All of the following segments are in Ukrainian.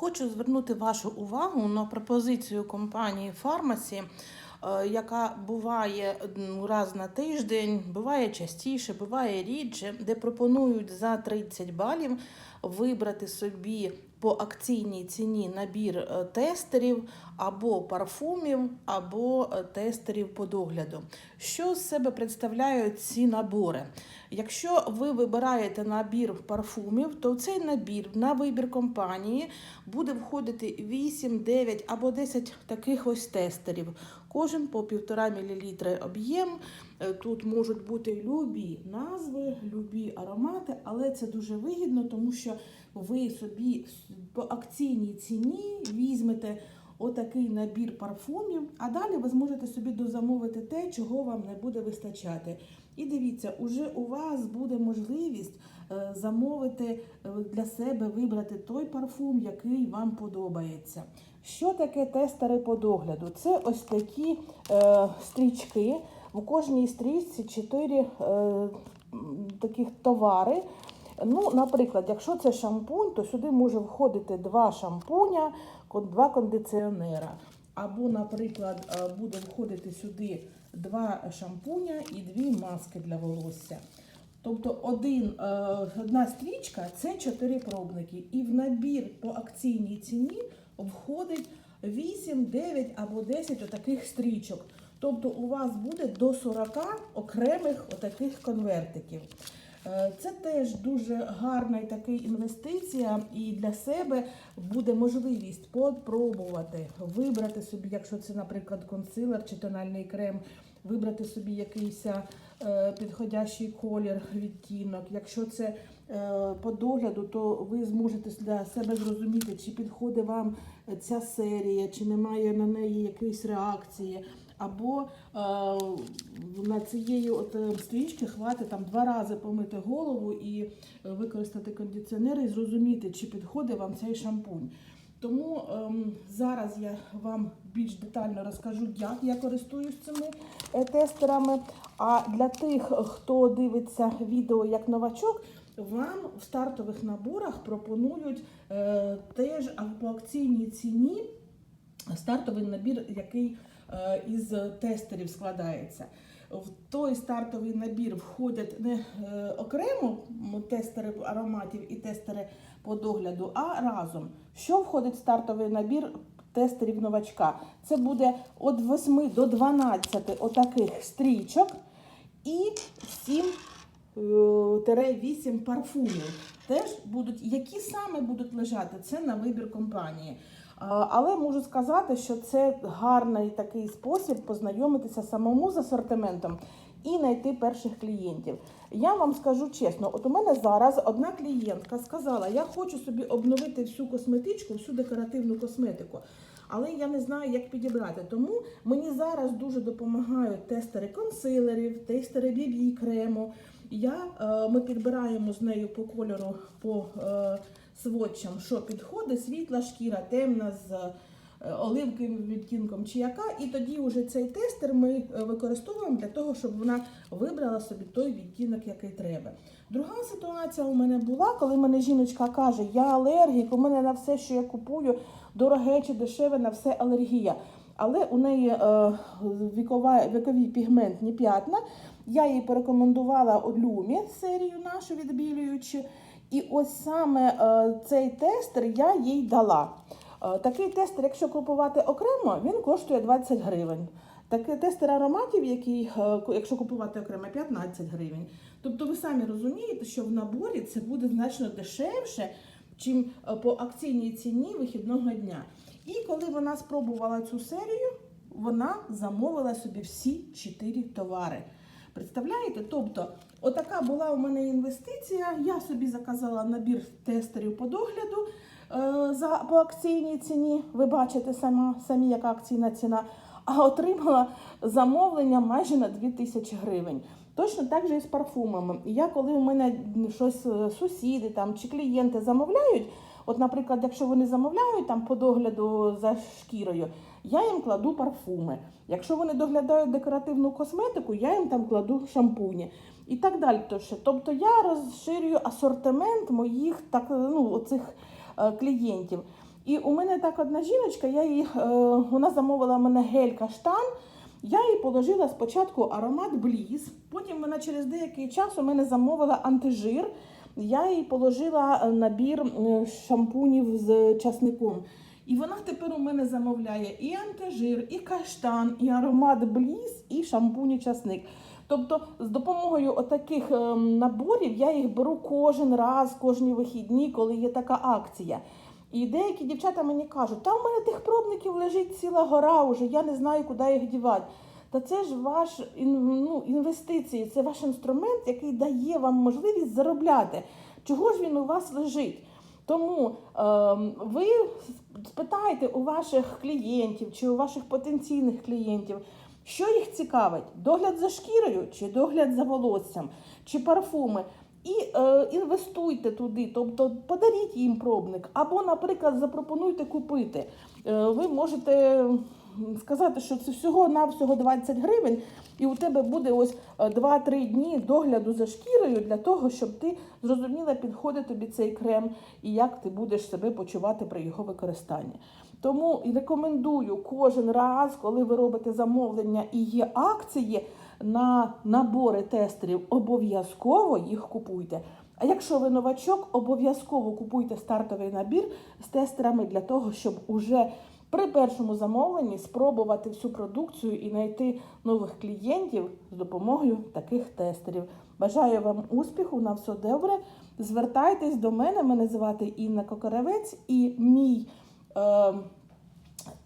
Хочу звернути вашу увагу на пропозицію компанії Фармасі, е, яка буває раз на тиждень, буває частіше, буває рідше, де пропонують за 30 балів вибрати собі по акційній ціні набір е, тестерів або парфумів, або е, тестерів по догляду. Що з себе представляють ці набори? Якщо ви вибираєте набір парфумів, то цей набір на вибір компанії буде входити 8, 9 або 10 таких ось тестерів. Кожен по 1,5 мл об'єм. Е, Тут можуть бути любі назви, любі аромати, але це дуже вигідно, тому що ви собі по акційній ціні візьмете отакий набір парфумів, а далі ви зможете собі дозамовити те, чого вам не буде вистачати. І дивіться, уже у вас буде можливість е, замовити е, для себе, вибрати той парфум, який вам подобається. Що таке тестери по догляду? Це ось такі е, стрічки. У кожній стрічці 4 е, таких товари. Ну, наприклад, якщо це шампунь, то сюди може входити два шампуня, два кондиціонера. Або, наприклад, е, буде входити сюди два шампуня і дві маски для волосся. Тобто один, е, одна стрічка це чотири пробники. І в набір по акційній ціні входить 8, 9 або 10 отаких стрічок. Тобто у вас буде до 40 окремих отаких конвертиків. Е, Це теж дуже гарна і така інвестиція, і для себе буде можливість попробувати вибрати собі, якщо це, наприклад, консилер чи тональний крем, вибрати собі якийсь е, підходящий колір, відтінок. Якщо це е, по догляду, то ви зможете для себе зрозуміти, чи підходить вам ця серія, чи немає на неї якоїсь реакції. Або е, на цієї от е, стрічки хватить там два рази помити голову і е, використати кондиціонер і зрозуміти, чи підходить вам цей шампунь. Тому ем, зараз я вам більш детально розкажу, як я користуюсь цими е, тестерами. А для тих, хто дивиться відео як новачок, вам в стартових наборах пропонують е, теж по акційній ціні стартовий набір, який е, із тестерів складається. В той стартовий набір входять не е, окремо тестери ароматів і тестери по догляду, а разом. Що входить в стартовий набір тестерів новачка? Це буде від 8 до 12 отаких стрічок і 7 8 парфумів. Теж будуть, які саме будуть лежати, це на вибір компанії. А, Але можу сказати, що це гарний такий спосіб познайомитися самому з асортиментом і знайти перших клієнтів. Я вам скажу чесно, от у мене зараз одна клієнтка сказала, я хочу собі обновити всю косметичку, всю декоративну косметику. Але я не знаю, як підібрати. Тому мені зараз дуже допомагають тестери консилерів, тестери бібі крему. Я, е, ми підбираємо з нею по кольору, по сводчам, що підходить, світла шкіра, темна з е, оливковим відтінком чи яка. І тоді вже цей тестер ми е, використовуємо для того, щоб вона вибрала собі той відтінок, який треба. Друга ситуація у мене була, коли мене жіночка каже, я алергік, у мене на все, що я купую, дороге чи дешеве, на все алергія. Але у неї е, вікова, вікові пігментні п'ятна. Я їй порекомендувала Люмі серію нашу відбілюючу. І ось саме е, цей тестер я їй дала. Е, такий тестер, якщо купувати окремо, він коштує 20 гривень. Такий тестер ароматів, який, е, якщо купувати окремо, 15 гривень. Тобто ви самі розумієте, що в наборі це буде значно дешевше, чим по акційній ціні вихідного дня. І коли вона спробувала цю серію, вона замовила собі всі 4 товари. Представляєте? Тобто, отака була у мене інвестиція. Я собі заказала набір тестерів по догляду е, за, по акційній ціні. Ви бачите сама, самі, яка акційна ціна, а отримала замовлення майже на 2000 гривень. Точно так же і з парфумами. Я, коли у мене щось е, сусіди там чи клієнти замовляють, от, наприклад, якщо вони замовляють там по догляду за шкірою, я їм кладу парфуми. Якщо вони доглядають декоративну косметику, я їм там кладу шампуні і так далі. Тобто я розширюю асортимент моїх так, ну, оцих е, клієнтів. І у мене так одна жіночка, я її, е, вона замовила мене гель каштан. Я їй положила спочатку аромат Бліз, потім вона через деякий час у мене замовила антижир. Я їй положила е, набір шампунів з часником. І вона тепер у мене замовляє і антижир, і каштан, і аромат Бліз, і шампунь і часник. Тобто, з допомогою отаких ем, наборів я їх беру кожен раз, кожні вихідні, коли є така акція. І деякі дівчата мені кажуть, та у мене тих пробників лежить ціла гора уже, я не знаю, куди їх дівати. Та це ж ваш ну, інвестиції, це ваш інструмент, який дає вам можливість заробляти. Чого ж він у вас лежить? Тому ем, ви спитайте у ваших клієнтів чи у ваших потенційних клієнтів, що їх цікавить: догляд за шкірою, чи догляд за волоссям, чи парфуми. І е, інвестуйте туди, тобто подаріть їм пробник, або, наприклад, запропонуйте купити. Е, ви можете сказати, що це всього навсього 20 гривень, і у тебе буде ось е, 2-3 дні догляду за шкірою для того, щоб ти зрозуміла, підходить тобі цей крем і як ти будеш себе почувати при його використанні. Тому рекомендую кожен раз, коли ви робите замовлення і є акції на набори тестерів, обов'язково їх купуйте. А якщо ви новачок, обов'язково купуйте стартовий набір з тестерами для того, щоб уже при першому замовленні спробувати всю продукцію і знайти нових клієнтів з допомогою таких тестерів. Бажаю вам успіху, на все добре. Звертайтесь до мене, мене звати Інна Кокаревець і мій. Е,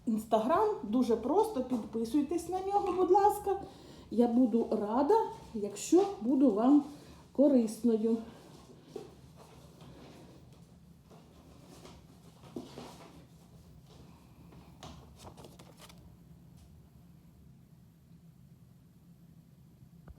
Інстаграм дуже просто підписуйтесь на нього, будь ласка. Я буду рада, якщо буду вам корисною.